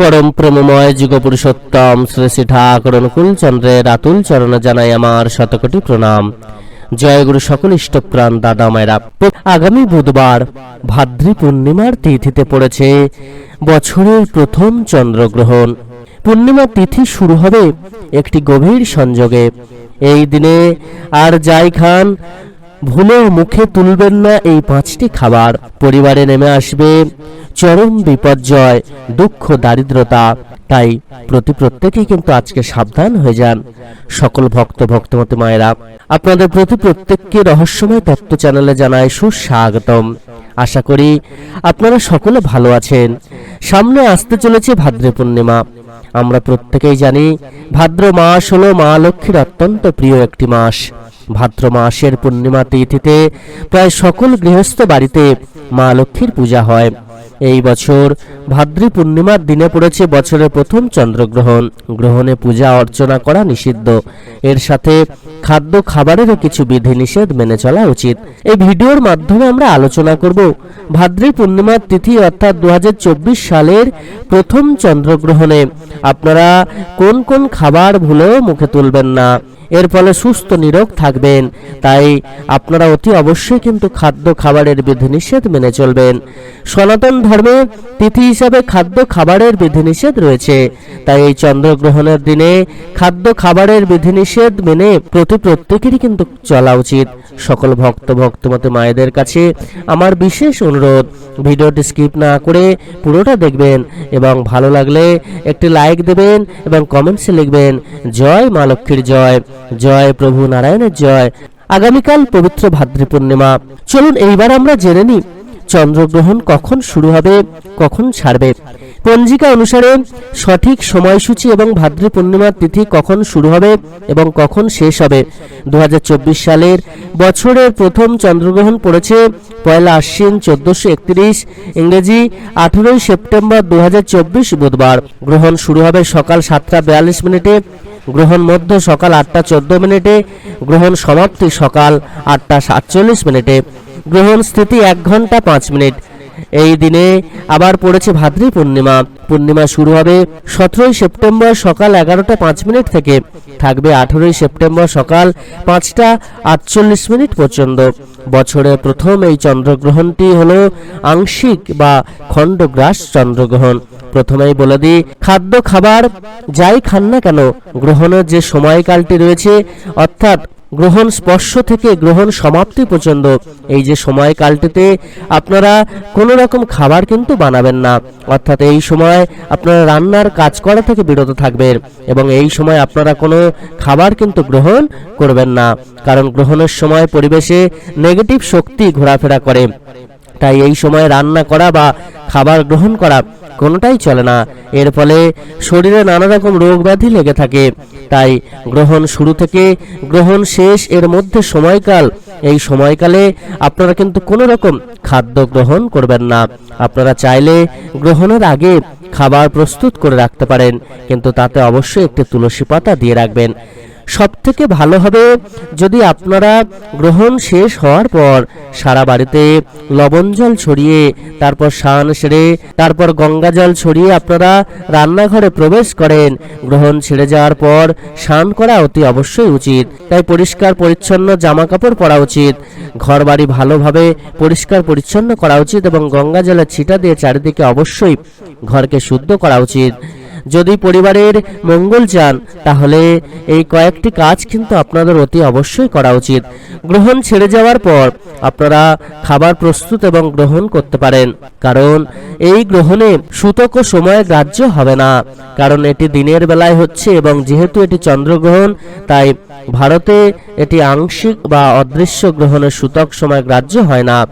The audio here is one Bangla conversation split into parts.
পরম প্রেমময় যুগ পুরুষোত্তম শ্রী শ্রী ঠাকুর অনুকূল আতুল চরণে জানাই আমার শতকোটি প্রণাম। জয় গুরু সকল ইষ্টপ্রাণ দাদা মায়েরা। আগামী বুধবার ভাদ্রী পূর্ণিমার তিথিতে পড়েছে বছরের প্রথম চন্দ্রগ্রহণ। পূর্ণিমা তিথি শুরু হবে একটি গভীর সংযোগে। এই দিনে আর যাই খান ভুলেও মুখে তুলবেন না এই পাঁচটি খাবার। পরিবারে নেমে আসবে চরম বিপর্যয়, দুঃখ, দারিদ্রতা। তাই প্রতি প্রত্যেকেই কিন্তু আজকে সাবধান হয়ে যান। সকল ভক্ত, ভক্তমতী মায়েরা, আপনাদের প্রতি প্রত্যেককে রহস্যময় তত্ত্ব চ্যানেলে জানাই সুস্বাগতম। আশা করি আপনারা সকলে ভালো আছেন। সামনে আসতে চলেছে ভাদ্র পূর্ণিমা। আমরা প্রত্যেকেই জানি, ভাদ্র মাস হলো মা লক্ষ্মীর অত্যন্ত প্রিয় একটি মাস। ভাদ্র মাসের পূর্ণিমা তিথিতে প্রায় সকল গৃহস্থ বাড়িতে মা লক্ষ্মীর পূজা হয়। এই বছর ভাদ্রী পূর্ণিমার দিনে পড়েছে বছরের প্রথম চন্দ্রগ্রহণ। গ্রহণে পূজা অর্চনা করা নিষিদ্ধ। এর সাথে খাদ্য খাবারেরও কিছু বিধিনিষেধ মেনে চলা উচিত। এই ভিডিওর মাধ্যমে আমরা আলোচনা করব ভাদ্রী পূর্ণিমার তিথি অর্থাৎ দু হাজার চব্বিশ সালের প্রথম চন্দ্রগ্রহণে। আপনারা কোন কোন খাবার ভুলেও মুখে তুলবেন না। এর ফলে সুস্থ নিরোগ থাকবেন। তাই আপনারা অতি অবশ্যই কিন্তু খাদ্য খাবারের বিধিনিষেধ মেনে চলবেন। সনাতন ধর্মে তিথি হিসাবে খাদ্য খাবারের বিধিনিষেধ রয়েছে। তাই এই চন্দ্রগ্রহণের দিনে খাদ্য খাবারের বিধিনিষেধ মেনে প্রতি প্রত্যেকেরই কিন্তু চলা উচিত। সকল ভক্ত ভক্তমতে মায়েদের কাছে আমার বিশেষ অনুরোধ ভিডিওটি স্কিপ না করে পুরোটা দেখবেন এবং ভালো লাগলে একটি লাইক দেবেন এবং কমেন্টসে লিখবেন, জয় মা লক্ষ্মীর জয় জয় প্রভু নারায়ণের জয়। আগামীকাল পবিত্র ভাদ্রী পূর্ণিমা। চলুন এইবার আমরা জেনে নিই চন্দ্রগ্রহণ কখন শুরু হবে, কখন ছাড়বে? পঞ্জিকা অনুসারে সঠিক সময়সূচি এবং ভাদ্রী পূর্ণিমার তিথি কখন শুরু হবে এবং কখন শেষ হবে? দু হাজার চব্বিশ সালের বছরের প্রথম চন্দ্রগ্রহণ পড়েছে পয়লা আশ্বিন চোদ্দশো একত্রিশ, ইংরেজি আঠেরোই সেপ্টেম্বর দু হাজার চব্বিশ বুধবার। গ্রহণ শুরু হবে সকাল সাতটা বিয়াল্লিশ মিনিটে, গ্রহণ মধ্য সকাল আটটা চোদ্দ মিনিটে, গ্রহণ সমাপ্তি সকাল আটটা সাতচল্লিশ মিনিটে। গ্রহণ স্থিতি এক ঘণ্টা পাঁচ মিনিট। এই দিনে আবার পড়েছে ভাদ্রি পূর্ণিমা। পূর্ণিমা শুরু হবে সতেরোই সেপ্টেম্বর সকাল এগারোটা পাঁচ মিনিট থেকে। থাকবে আঠেরোই সেপ্টেম্বর সকাল পাঁচটা আটচল্লিশ মিনিট পর্যন্ত। বছরের প্রথম এই চন্দ্রগ্রহণটি হলো আংশিক বা খণ্ডগ্রাস চন্দ্রগ্রহণ। প্রথমেই বলে দিই, খাদ্য খাবার, যাই খান না কেন, গ্রহণের যে সময়কালটি রয়েছে, অর্থাৎ গ্রহণ স্পর্শ থেকে গ্রহণ সমাপ্তি পর্যন্ত। এই যে সময়কালটিতে আপনারা কোনো রকম খাবার কিন্তু বানাবেন না। অর্থাৎ এই সময় আপনারা রান্নার কাজ করা থেকে বিরত থাকবেন এবং এই সময় আপনারা কোনো খাবার কিন্তু গ্রহণ করবেন না। কারণ গ্রহণের সময় পরিবেশে নেগেটিভ শক্তি ঘোরাফেরা করে। তাই এই সময় রান্না করা বা খাবার গ্রহণ করা কোনোটাই চলে না। এর ফলে শরীরে নানা রকম রোগ ব্যাধি লেগে থাকে। তাই গ্রহণ শুরু থেকে গ্রহণ শেষ এর মধ্যে সময়কাল। এই সময়কালে আপনারা কিন্তু কোনো রকম খাদ্য গ্রহণ করবেন না। আপনারা চাইলে গ্রহণের আগে খাবার প্রস্তুত করে রাখতে পারেন। কিন্তু তাতে অবশ্যই একটি তুলসী পাতা দিয়ে রাখবেন। সব থেকে ভালো হবে যদি আপনারা গ্রহণ শেষ হওয়ার পর সারা বাড়িতে লবণ জল ছড়িয়ে, তারপর স্নান সেরে, তারপর গঙ্গা জল ছড়িয়ে আপনারা রান্নাঘরে প্রবেশ করেন। গ্রহণ ছেড়ে যাওয়ার পর স্নান করা অতি অবশ্যই উচিত। তাই পরিষ্কার পরিচ্ছন্ন জামা কাপড় পরা উচিত। ঘর বাড়ি ভালোভাবে পরিষ্কার পরিচ্ছন্ন করা উচিত এবং গঙ্গা জলের ছিটা দিয়ে চারিদিকে অবশ্যই ঘরকে শুদ্ধ করা উচিত। যদি পরিবারের মঙ্গল চান, তাহলে এই কয়েকটি কাজ কিন্তু আপনাদের অতি অবশ্যই করা উচিত। গ্রহণ ছেড়ে যাওয়ার পর আপনারা খাবার প্রস্তুত এবং গ্রহণ করতে পারেন। কারণ এই গ্রহণে সূতক সময় গ্রাহ্য হবে না। কারণ এটি দিনের বেলায় হচ্ছে এবং যেহেতু এটি চন্দ্রগ্রহণ, তাই ভারতে এটি আংশিক বা অদৃশ্য গ্রহণের সূতক সময় গ্রাহ্য হয় না।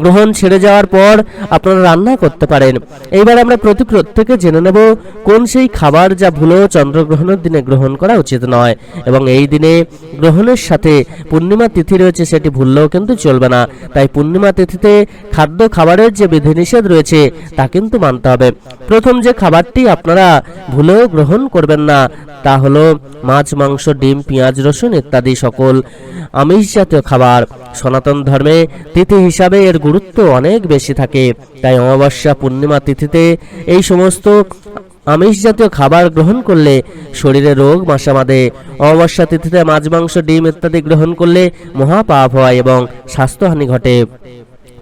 গ্রহণ ছেড়ে যাওয়ার পর আপনারা রান্না করতে পারেন। এইবার আমরা প্রতি প্রত্যেকে জেনে নেব কোন সেই খাবার যা ভুলেও চন্দ্রগ্রহণের দিনে গ্রহণ করা উচিত নয়। এবং এই দিনে গ্রহণের সাথে পূর্ণিমা তিথি রয়েছে, সেটি ভুললেও কিন্তু চলবে না। তাই পূর্ণিমা তিথিতে খাদ্য খাবারের যে বিধিনিষেধ রয়েছে, তা কিন্তু মানতে হবে। প্রথম যে খাবারটি আপনারা ভুলেও গ্রহণ করবেন না, তা হলো মাছ, মাংস, ডিম, পেঁয়াজ, রসুন ইত্যাদি সকল আমিষ জাতীয় খাবার। সনাতন ধর্মে তিথি হিসাবে এর গুরুত্ব অনেক বেশি থাকে। তাই অমাবস্যা, পূর্ণিমা তিথিতে এই সমস্ত আমিষ জাতীয় খাবার গ্রহণ করলে শরীরে রোগ মাসা বাঁধে অমাবস্যা তিথিতে মাছ, মাংস, ডিম ইত্যাদি গ্রহণ করলে মহাপাপ হয় এবং স্বাস্থ্যহানি ঘটে।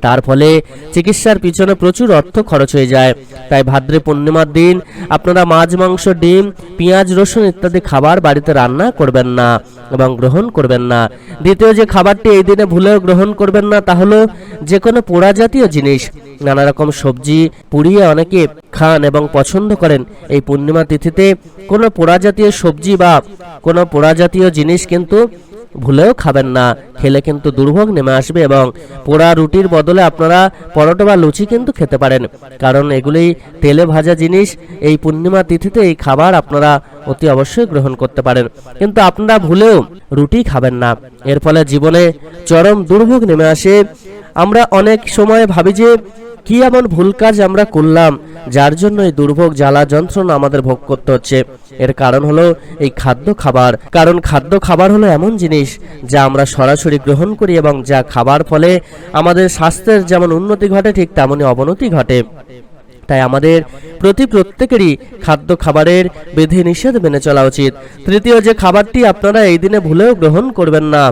তার ফলে চিকিৎসার পিছনে প্রচুর অর্থ খরচ হয়ে যায়। তাই ভাদ্রে পূর্ণিমার দিন আপনারা মাছ, মাংস, ডিম, পেঁয়াজ, রসুন ইত্যাদি খাবার বাড়িতে রান্না করবেন না এবং গ্রহণ করবেন না। দ্বিতীয় যে খাবারটি এই দিনে ভুলেও গ্রহণ করবেন না তা হলো যে কোনো পোড়া জাতীয় জিনিস। নানা রকম সবজি, পুড়িয়ে অনেকে খান এবং পছন্দ করেন। এই পূর্ণিমা তিথিতে কোনো পোড়া জাতীয় সবজি বা কোনো পোড়া জাতীয় জিনিস কিন্তু ভুলেও খাবেন না। খেলে কিন্তু দুর্ভোগ নেমে আসবে এবং পোড়া রুটির বদলে আপনারা পরোটা বা লুচি কিন্তু খেতে পারেন। কারণ এগুলি তেলে ভাজা জিনিস, এই পূর্ণিমা তিথিতে এই খাবার আপনারা অতি অবশ্যই গ্রহণ করতে পারেন। কিন্তু আপনারা ভুলেও রুটি খাবেন না। এর ফলে জীবনে চরম দুর্ভোগ নেমে আসে। আমরা অনেক সময় ভাবি যে কি এমন ভুল কাজ আমরা করলাম যার জন্য এই দুর্ভোগ জ্বালা যন্ত্রণা আমাদের ভোগ করতে হচ্ছে? এর কারণ হলো এই খাদ্য খাবার। কারণ খাদ্য খাবার হলো এমন জিনিস যা আমরা সরাসরি গ্রহণ করি এবং যা খাবার ফলে আমাদের স্বাস্থ্যের যেমন উন্নতি ঘটে, ঠিক তেমনই অবনতি ঘটে। তাই আমাদের প্রতি প্রত্যেকেরই খাদ্য খাবারের বিধি নিষেধ মেনে চলা উচিত। তৃতীয়, যে খাবারটি আপনারা এই দিনে ভুলেও গ্রহণ করবেন না,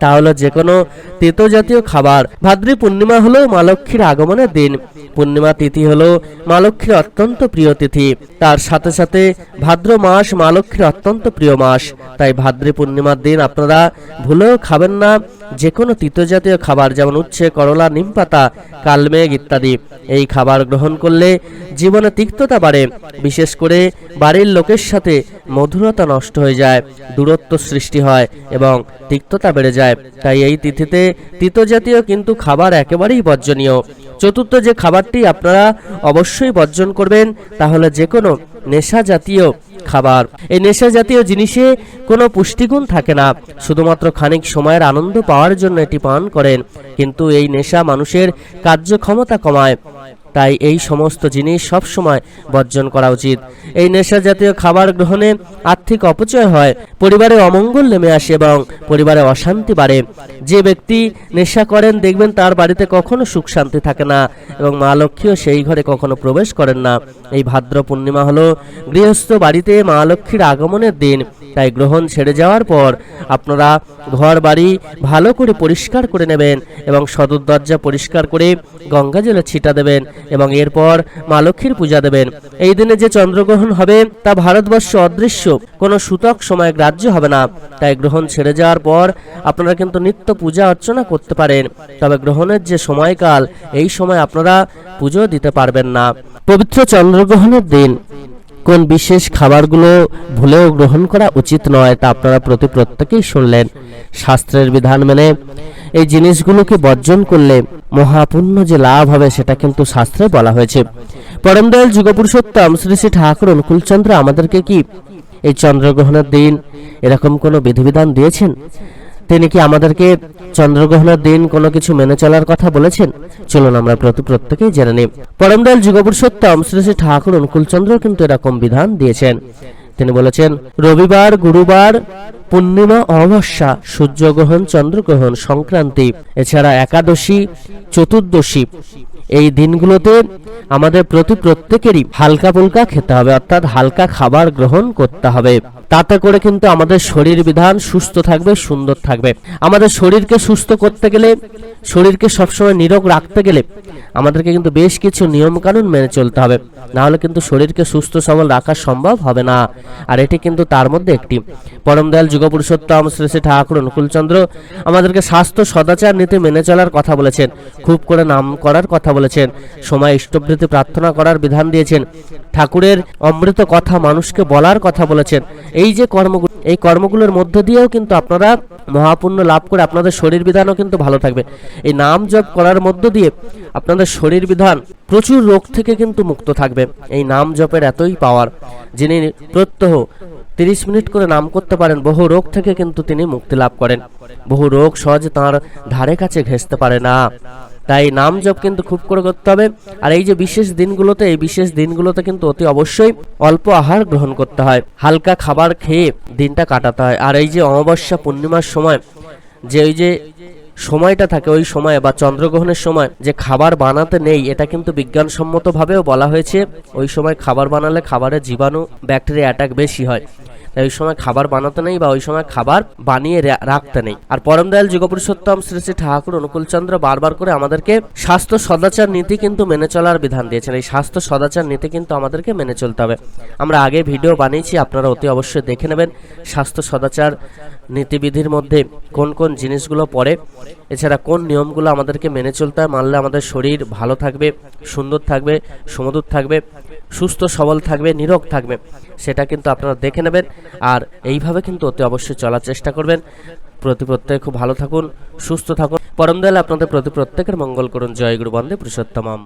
তা হলো যে কোনো তেতো জাতীয় খাবার। ভাদ্রী পূর্ণিমা হলো মা লক্ষ্মীর আগমনের দিন। পূর্ণিমা তিথি হলো মা লক্ষ্মীর অত্যন্ত প্রিয় তিথি। তার সাথে সাথে ভাদ্র মাস মা লক্ষ্মীর অত্যন্ত প্রিয় মাস। তাই ভাদ্রী পূর্ণিমার দিন আপনারা ভুলেও খাবেন না। যে কোনো জাতীয় খাবার যেমন উচ্ছে, করলা নিমপাতা কালমেঘ ইত্যাদি, এই খাবার গ্রহণ করলে জীবনে তিক্ততা বাড়ে। বিশেষ করে বাড়ির লোকের সাথে মধুরতা নষ্ট হয়ে যায়, দূরত্ব সৃষ্টি হয় এবং তিক্ততা বেড়ে যায়। তাই এই তিথিতে তিতো জাতীয় কিন্তু খাবার একেবারেই বর্জনীয়। চতুর্থ যে খাবারটি আপনারা অবশ্যই বর্জন করবেন তাহলে যে কোনো নেশা জাতীয় খাবার। এই নেশা জাতীয় জিনিসে কোনো পুষ্টিগুণ থাকে না। শুধুমাত্র খানিক সময়ের আনন্দ পাওয়ার জন্য এটি পান করেন। কিন্তু এই নেশা মানুষের কার্যক্ষমতা কমায়। তাই এই সমস্ত জিনিস সব সময় বর্জন করা উচিত। এই নেশা জাতীয় খাবার গ্রহণে আর্থিক অপচয় হয়, পরিবারে অমঙ্গল নেমে আসে এবং পরিবারে অশান্তি বাড়ে। যে ব্যক্তি নেশা করেন, দেখবেন তার বাড়িতে কখনো সুখ শান্তি থাকে না এবং মা লক্ষ্মীও সেই ঘরে কখনো প্রবেশ করেন না। এই ভাদ্র পূর্ণিমা হলো গৃহস্থ বাড়িতে মা লক্ষ্মীর আগমনের দিন। তাই গ্রহণ ছেড়ে যাওয়ার পর আপনারা ঘর বাড়ি ভালো করে পরিষ্কার করে নেবেন এবং সদর দরজা পরিষ্কার করে গঙ্গা জলে ছিটা দেবেন এবং এরপর মা লক্ষ্মীর পূজা দেবেন। এই দিনে যে চন্দ্রগ্রহণ হবে তা ভারতবর্ষ অদৃশ্য, কোনো সূতক সময় গ্রাহ্য হবে না। তাই গ্রহণ ছেড়ে যাওয়ার পর আপনারা কিন্তু নিত্য পূজা অর্চনা করতে পারেন। তবে গ্রহণের যে সময়কাল, এই সময় আপনারা পুজো দিতে পারবেন না। পবিত্র চন্দ্রগ্রহণের দিন কোন বিশেষ খাবারগুলো ভুলেও গ্রহণ করা উচিত নয় তা আপনারা প্রতি প্রত্যেকেই শুনলেন। শাস্ত্রের বিধান মেনে এই জিনিসগুলোকে বর্জন করলে মহাপুণ্য যে লাভ হবে সেটা কিন্তু শাস্ত্রে বলা হয়েছে। পরমদয়াল যুগপুরুষোত্তম শ্রী শ্রী ঠাকুর অনুকূলচন্দ্র আমাদেরকে কি এই চন্দ্রগ্রহণের দিন এরকম কোনো বিধিবিধান দিয়েছেন? তিনি কি আমাদেরকে চন্দ্রগ্রহণের দিন কোনো কিছু মেনে চলার কথা বলেছেন? চলুন আমরা প্রতি, প্রত্যেকেই জেনে নিই। পরমদয়াল যুগপুরুষোত্তম শ্রী শ্রী ঠাকুর অনুকূলচন্দ্র কিন্তু এরকম বিধান দিয়েছেন। তিনি বলেছেন, রবিবার, গুরুবার, পূর্ণিমা, অমাবস্যা, সূর্যগ্রহণ, চন্দ্রগ্রহণ সংক্রান্তি, এছাড়া একাদশী, চতুর্দশী এই দিনগুলোতে আমাদের প্রতি প্রত্যেকেরই হালকা ফুলকা খেতে হবে, অর্থাৎ হালকা খাবার গ্রহণ করতে হবে। তাতে করে কিন্তু আমাদের শরীর বিধান সুস্থ থাকবে, সুন্দর থাকবে। আমাদের শরীরকে সুস্থ করতে গেলে, শরীরকে সবসময় নিরোগ রাখতে গেলে আমাদেরকে কিন্তু বেশ কিছু নিয়ম কানুন মেনে চলতে হবে। না হলে কিন্তু শরীরকে সুস্থ সবল রাখা সম্ভব হবে না। আর এটি কিন্তু তার মধ্যে একটি। পরম দয়াল যুগপুরুষোত্তম শ্রী শ্রী ঠাকুর অনুকূলচন্দ্র আমাদেরকে স্বাস্থ্য সদাচার নীতি মেনে চলার কথা বলেছেন। খুব করে নাম করার কথা বলেছেন। সময় ইষ্টবৃত্তি প্রার্থনা করার বিধান দিয়েছেন। ঠাকুরের অমৃত কথা মানুষকে বলার কথা বলেছেন। এই যে কর্মগুলো এই কর্মগুলোর মধ্য দিয়েও কিন্তু আপনারা মহাপুণ্য লাভ করে আপনাদের শরীর বিধানও কিন্তু ভালো থাকবে। এই নাম জপ করার মধ্য দিয়ে আপনাদের শরীর বিধান প্রচুর রোগ থেকে কিন্তু মুক্ত থাকবে। এই নাম জপের এতই পাওয়ার, যিনি প্রত্যহ তিরিশ মিনিট করে নাম করতে পারেন, বহু রোগ থেকে কিন্তু তিনি মুক্তি লাভ করেন। বহু রোগ সহজে তার ধারে কাছে ঘেঁষতে পারে না। তাই নাম জপ কিন্তু খুব করে করতে হবে। আর এই যে বিশেষ দিনগুলোতে, এই বিশেষ দিনগুলোতে কিন্তু অতি অবশ্যই অল্প আহার গ্রহণ করতে হয়। হালকা খাবার খেয়ে দিনটা কাটাতে হয়। আর এই যে অমাবস্যা পূর্ণিমার সময়, যে ওই যে সময়টা থাকে, ওই সময়ে বা চন্দ্রগ্রহণের সময় যে খাবার বানাতে নেই, এটা কিন্তু বিজ্ঞানসম্মতভাবেও বলা হয়েছে। ওই সময় খাবার বানালে খাবারের জীবাণু, ব্যাকটেরিয়া অ্যাটাক বেশি হয়। তাই ওই সময় খাবার বানাতে নেই বা ওই সময় খাবার বানিয়ে রাখতে নেই। আর পরম দয়াল যুগপুরুষোত্তম শ্রী শ্রী ঠাকুর অনুকূলচন্দ্র বারবার করে আমাদেরকে স্বাস্থ্য সদাচার নীতি কিন্তু মেনে চলার বিধান দিয়েছেন। এই স্বাস্থ্য সদাচার নীতি কিন্তু আমাদেরকে মেনে চলতে হবে। আমরা আগে ভিডিও বানিয়েছি, আপনারা অতি অবশ্যই দেখে নেবেন স্বাস্থ্য সদাচার নীতিবিধির মধ্যে কোন কোন জিনিসগুলো পড়ে। এছাড়া কোন নিয়মগুলো আমাদেরকে মেনে চলতে হয়, মানলে আমাদের শরীর ভালো থাকবে, সুন্দর থাকবে, সুমধুর থাকবে। সুস্থ, সবল থাকবে, নিরোগ থাকবে। সেটা কিন্তু আপনারা দেখে নেবেন আর এইভাবে কিন্তু অতি অবশ্যই চলার চেষ্টা করবেন। প্রতি প্রত্যেকে খুব ভালো থাকুন, সুস্থ থাকুন। পরম দয়াল আপনাদের প্রতি প্রত্যেকের মঙ্গল করুন। জয় গুরু বন্দে পুরুষোত্তমম।